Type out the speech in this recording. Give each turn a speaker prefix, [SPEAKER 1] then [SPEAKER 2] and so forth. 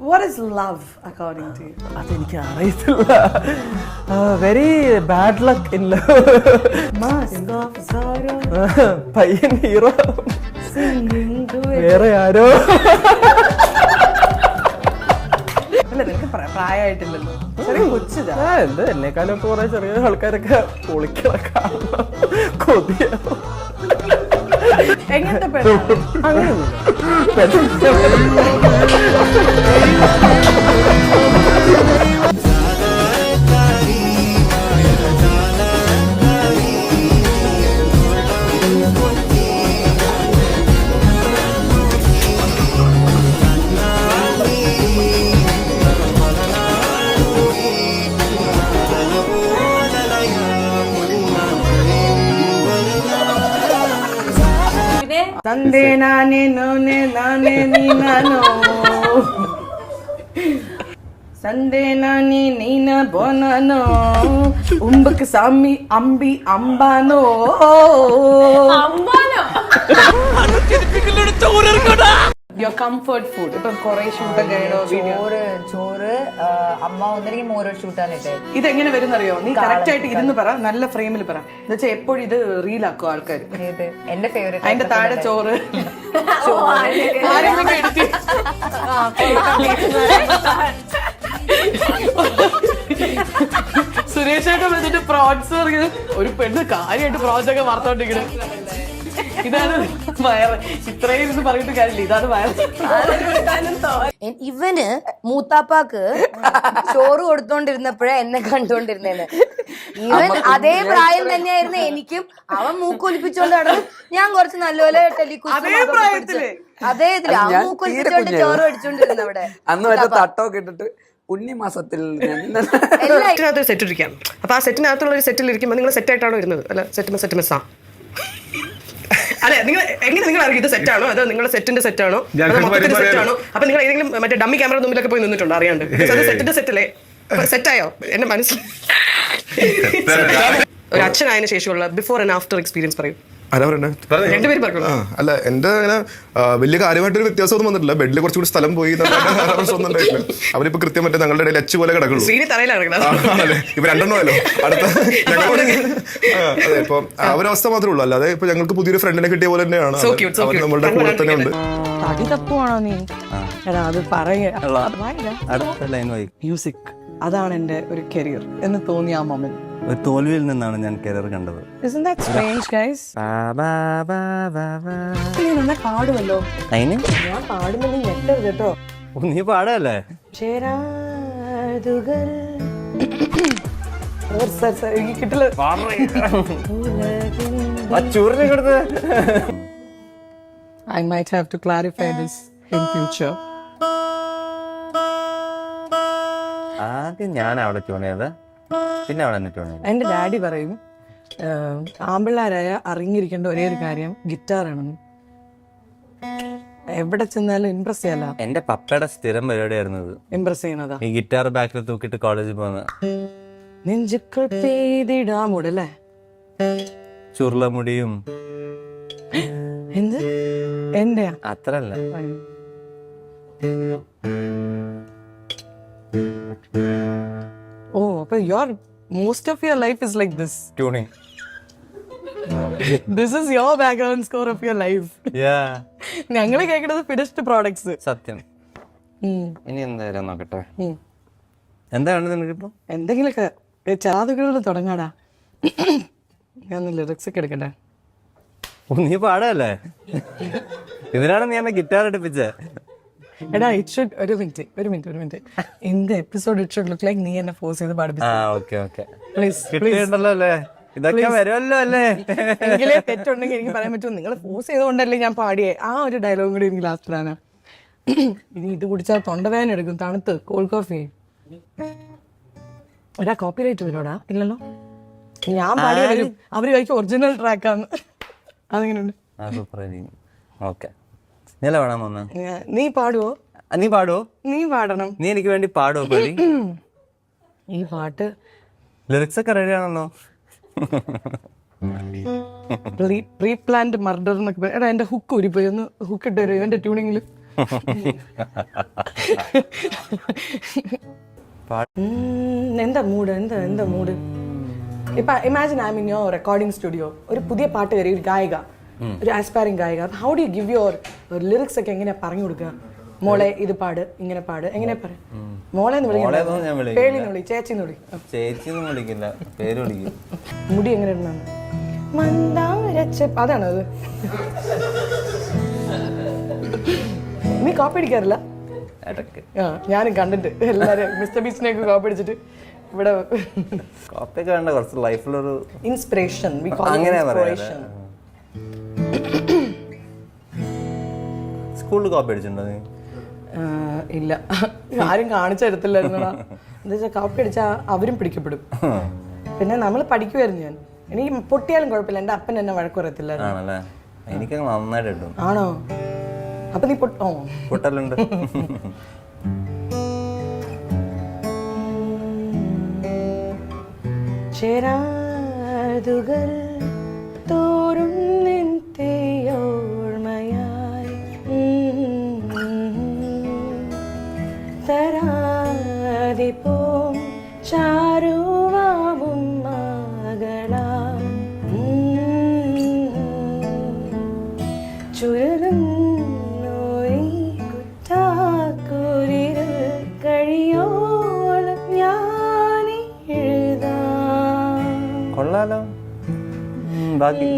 [SPEAKER 1] What is love according to you?
[SPEAKER 2] അതെനിക്ക് അറിയത്തില്ല very bad luck in love പയ്യൻ hero. വേറെ ആരോ?
[SPEAKER 1] അല്ല നിനക്ക് പ്ര- പ്രായമായിട്ടില്ലല്ലോ. ചെറിയ കൊച്ചിതാ.
[SPEAKER 2] ആ, എന്ത് എന്നെക്കാളും കുറെ ചെറിയ ആൾക്കാരൊക്കെ പൊളിക്കണ കൊതിയാവും.
[SPEAKER 1] എങ്ങനത്തെ പെണ്ണാണ്
[SPEAKER 2] അങ്ങനെയൊന്നുമില്ല.
[SPEAKER 1] ತಂದೆ ನಾನೇ ನೋನೆ ನಾನೇ ನೀನಾನು ಸಂದೆ ನಾನೇ ನೀನ ಬೋನೋ ಉಂಬಕ್ ಸಾಮಿ ಅಂಬಿ ಅಂಬಾನೋ
[SPEAKER 3] ಅಂಬಾನೋ
[SPEAKER 1] യുവർ കംഫർട്ട് ഫുഡ് ഇപ്പം കുറെ ഷൂട്ടൊക്കെ
[SPEAKER 4] ചോറ് ചോറ് അമ്മ ഒന്നില്ലെങ്കിൽ മോരോ ഷൂട്ടാണ് ഇട്ടേ
[SPEAKER 1] വരും അറിയോ നീ കറക്റ്റ് ആയിട്ട് ഇരുന്ന് പറ നല്ല ഫ്രെയിമിൽ പറ. എന്ന് വെച്ചാൽ എപ്പോഴും ഇത് റീലാക്കും ആൾക്കാർ
[SPEAKER 4] എന്റെ ഫേവറേറ്റ്
[SPEAKER 1] അതിന്റെ താഴെ ചോറ്. സുരേഷായിട്ട് വന്നിട്ട് പ്രോഡ്സ് ഒരു പെണ്ണ് കാര്യമായിട്ട് പ്രോജക്റ്റ് ഒക്കെ വാർത്തോണ്ടിരിക്കുന്നത് ഇതാണ് വയറ്. ഇത്രയും ഇരുന്ന് പറഞ്ഞിട്ട് കാര്യമില്ല. ഇതാണ് വയറ്.
[SPEAKER 4] ഇവന് മൂത്താപ്പാക്ക് ചോറ് കൊടുത്തോണ്ടിരുന്നപ്പോഴേ എന്നെ കണ്ടോണ്ടിരുന്നേന്ന്. ഇവൻ അതേ പ്രായം തന്നെയായിരുന്നു എനിക്കും. അവൻ മൂക്കൊലിപ്പിച്ചോണ്ട് നടന്നു. ഞാൻ കുറച്ച് നല്ലപോലെ ടെലിക്കുസും
[SPEAKER 1] അതേ
[SPEAKER 4] ഇതിൽ. അവൻ മൂക്കൊലിപ്പിച്ചോണ്ട് ചോറ് അടിച്ചോണ്ടിരുന്നു അവിടെ
[SPEAKER 5] അന്ന് മറ്റേ തട്ടമൊക്കെ ഇട്ടിട്ട്
[SPEAKER 6] സെറ്റ് ഇരിക്കാം അപ്പൊ ആ സെറ്റിനകത്തുള്ള ഒരു സെറ്റിൽ ഇരിക്കുമ്പോൾ നിങ്ങൾ സെറ്റ് ആയിട്ടാണോ ഇരുന്നത്? അല്ല സെറ്റ് സെറ്റ് മിസ്സാ അല്ലെ നിങ്ങൾ എങ്ങനെ നിങ്ങൾ അറിയും ഇത് ആണോ? അതോ നിങ്ങളുടെ സെറ്റിന്റെ സെറ്റാണോ മൊത്തത്തിന്റെ സെറ്റ് സെറ്റാണോ അപ്പൊ നിങ്ങൾ ഏതെങ്കിലും മറ്റേ ഡമ്മി ക്യാമറ മുമ്പിലൊക്കെ പോയി നിന്നിട്ടുണ്ടോ അറിയാണ്ട്? അത് സെറ്റിന്റെ സെറ്റല്ലേ സെറ്റായോ എന്റെ മനസ്സിൽ ഒരു അച്ഛനായതിനു ശേഷമുള്ള ബിഫോർ ആൻഡ് ആഫ്റ്റർ എക്സ്പീരിയൻസ് പറയും.
[SPEAKER 7] ആരാ പറയണ്ടേ ആ അല്ല എന്റെ അങ്ങനെ വലിയ കാര്യമായിട്ടൊരു വ്യത്യാസമൊന്നും വന്നിട്ടില്ല. ബെഡിൽ കുറച്ചുകൂടി സ്ഥലം പോയി എന്നല്ലാണ്ട് പ്രശ്നമൊന്നും ഉണ്ടായിട്ടില്ല അവരിപ്പോ കൃത്യം മറ്റേ ഞങ്ങളുടെ ഇടയിൽ അച്ചു പോലെ കിടക്കുള്ളൂ. രണ്ടെണ്ണമല്ലോ അടുത്ത അതെ ഇപ്പൊ ആ ഒരു അവസ്ഥ മാത്രമേ ഉള്ളൂ. അല്ലാതെ ഇപ്പൊ ഞങ്ങൾക്ക് പുതിയൊരു ഫ്രണ്ടിനെ കിട്ടിയ പോലെ തന്നെയാണ്. നമ്മളുടെ കൂടെ തന്നെ ഉണ്ട്.
[SPEAKER 1] തടി തപ്പുവാണോ നീ? എടാ അത് പറയുക
[SPEAKER 8] അടുത്ത ലൈൻ വായി
[SPEAKER 1] മ്യൂസിക് അതാണ് എന്റെ ഒരു കരിയർ എന്ന് തോന്നിയ ആ മൊമെന്റ്
[SPEAKER 8] ഒരു തോൽവിയിൽ നിന്നാണ് ഞാൻ കരിയർ കണ്ടത്.
[SPEAKER 1] പാടുമല്ലോ.
[SPEAKER 8] അതിന്?
[SPEAKER 1] ഞാൻ നീ ഞെട്ടരുത് കേട്ടോ.
[SPEAKER 8] ഓ, നീ പാടല്ലേ?
[SPEAKER 1] ചേരാതുകൾ. കിട്ടില്ല. I might have to clarify this in future.
[SPEAKER 8] ആദ്യം ഞാൻ അവിടെ ട്യൂൺ ചെയ്ത് പിന്നെ അവിടെ
[SPEAKER 1] എന്റെ ഡാഡി പറയും ആമ്പിള്ളാരായ അറിഞ്ഞിരിക്കേണ്ട ഒരേ ഒരു കാര്യം ഗിറ്റാറാണെന്ന് എവിടെ ചെന്നാലും ഇംപ്രസ് ചെയ്യല?
[SPEAKER 8] എന്റെ പപ്പയുടെ സ്ഥിരം പരിപാടിയായിരുന്നു ഇത്.
[SPEAKER 1] ഇംപ്രസ് ചെയ്യണതാ
[SPEAKER 8] ഈ ഗിറ്റാർ ബാക്കിൽ തൂക്കിട്ട് കോളേജിൽ പോകുന്ന
[SPEAKER 1] നെഞ്ചുക്കൾ പെയ്തിടാമൂടല്ലേ
[SPEAKER 8] ചുരുള മുടിയും
[SPEAKER 1] എന്ത്? എന്റെയാ
[SPEAKER 8] അത്രല്ല.
[SPEAKER 1] ഓ അപ്പൊ your most of your life is like this
[SPEAKER 8] tuning
[SPEAKER 1] this is your background score of your life
[SPEAKER 8] yeah
[SPEAKER 1] ഞങ്ങൾ കേൾക്കുന്നത് ഫിനിഷ്ഡ് പ്രോഡക്ട്സ്
[SPEAKER 8] സത്യം. ഇനി എന്തായാലും നോക്കട്ടെ. എന്താണ് നിനക്ക് ഇപ്പോ
[SPEAKER 1] എന്തെങ്കിലുമൊക്കെ ചാതുകളിൽ തുടങ്ങാടാ. ഞാൻ ലിറിക്സ് ഒക്കെ എടുക്കട്ടെ.
[SPEAKER 8] നീ പാടല്ലേ? ഇതിനാണ് നീ എന്നെ ഗിറ്റാർ എടുപ്പിച്ചേ
[SPEAKER 1] എടാ ഇറ്റ് ഷുഡ് ഒരു മിനിറ്റ് ഒരു മിനിറ്റ് ഒരു minute in the episode it should look like നീ എന്നെ ഫോഴ്സ് ചെയ്ത് പാടിപ്പിച്ചു
[SPEAKER 8] ഓക്കെ ഓക്കെ
[SPEAKER 1] പ്ലീസ്
[SPEAKER 8] കിട്ടിയിട്ടുണ്ടല്ലോ അല്ലേ? ഇതൊക്കെ വരുമല്ലോ അല്ലേ?
[SPEAKER 1] എങ്കിലേ തെറ്റുണ്ടെങ്കിൽ എനിക്ക് പറയാൻ പറ്റും. നിങ്ങൾ ഫോഴ്സ് ചെയ്തുകൊണ്ടല്ലേ ഞാൻ പാടിയേ. ആ ഒരു ഡയലോഗും കൂടി എനിക്ക് ലാസ്റ്റിലാണ് ഇനി ഇത് കുടിച്ചാൽ തൊണ്ടവേദന എടുക്കും. തണുത്ത് കോൾഡ് കോഫി ഒരാ കോപ്പി റൈറ്റ് വരോടാ ഇല്ലല്ലോ. ഞാൻ പാടിയ വരും അവർ കഴിക്കും ഒറിജിനൽ ട്രാക്കാണ് അതെങ്ങനെയുണ്ട്
[SPEAKER 8] ആ സൂപ്പർ ഓക്കെ നീ പാടാൻ വന്ന
[SPEAKER 1] നീ പാടുവോ?
[SPEAKER 8] നീ പാടുവോ?
[SPEAKER 1] നീ പാടണം.
[SPEAKER 8] നീ എനിക്ക് വേണ്ടി പാടുവോ പേടി
[SPEAKER 1] ഈ പാട്ട്
[SPEAKER 8] ലിറിക്സ് ഒക്കെ റെഡി ആണല്ലോ.
[SPEAKER 1] പ്രീ പ്ലാൻഡ് മർഡർ എന്നൊക്കെ എടാ എന്റെ ഹുക്ക് ഊരിപ്പോയി. ഒന്ന് ഹുക്ക് ഇട്ട് വരുമോ എന്റെ ട്യൂണിങ്ങിൽ എന്താ മൂഡ് എന്താ എന്താ മൂഡ് ഇപ്പൊ ഇമാജിൻ ഐ മീൻ യോ റെക്കോർഡിംഗ് സ്റ്റുഡിയോ ഒരു പുതിയ പാട്ട് വരെ ഒരു ഗായിക. ഒരു ആസ്പയറിംഗ് ഗായിക. How do give your lyrics ഒക്കെ എങ്ങനെ പറഞ്ഞു കൊടുക്കുക? മോളെ ഇത് പാട് ഇങ്ങനെ പാട് എങ്ങനെ പറയാം മോളെ. പേളിന്ന് വിളി വിളി.
[SPEAKER 8] വിളിക്കില്ല പേര് വിളിക്കും.
[SPEAKER 1] മുടി എങ്ങനെ അതാണ് അത്? നീ കോപ്പി അടിക്കാറില്ല? ഞാനും കണ്ടിട്ട്. എല്ലാരും മിസ്റ്റർ ബീച്ചിനെയൊക്കെ കോപ്പി അടിച്ചിട്ട് ഇവിടെ
[SPEAKER 8] കോപ്പിയൊക്കെ വേണ്ട കുറച്ച് ലൈഫിലൊരു
[SPEAKER 1] ഇൻസ്പിറേഷൻ വി കോൾ
[SPEAKER 8] അങ്ങനെ പറയാം
[SPEAKER 1] ഇൻസ്പിറേഷൻ
[SPEAKER 8] സ്കൂളിൽ കോപ്പി അടിച്ചിട്ടുണ്ടോ നീ?
[SPEAKER 1] ഇല്ല. ആരും കാണിച്ചു തരത്തില്ലായിരുന്നു എന്താ വെച്ചാൽ കോപ്പി അടിച്ചാൽ അവരും പിടിക്കപ്പെടും. പിന്നെ നമ്മൾ പഠിക്കുമായിരുന്നു ഞാൻ. എനിക്ക് പൊട്ടിയാലും കുഴപ്പമില്ല. എന്റെ അപ്പൻ എന്നെ വഴക്ക് പറയത്തില്ലായിരുന്നു.
[SPEAKER 8] എനിക്കങ്ങ് നന്നായിട്ട് കിട്ടും.
[SPEAKER 1] ആണോ? അപ്പൊ നീ പൊട്ടോ
[SPEAKER 8] പൊട്ടലുണ്ട്.
[SPEAKER 1] ചേരാതുകൾ
[SPEAKER 8] കൊള്ളാലോ. ബാക്കി.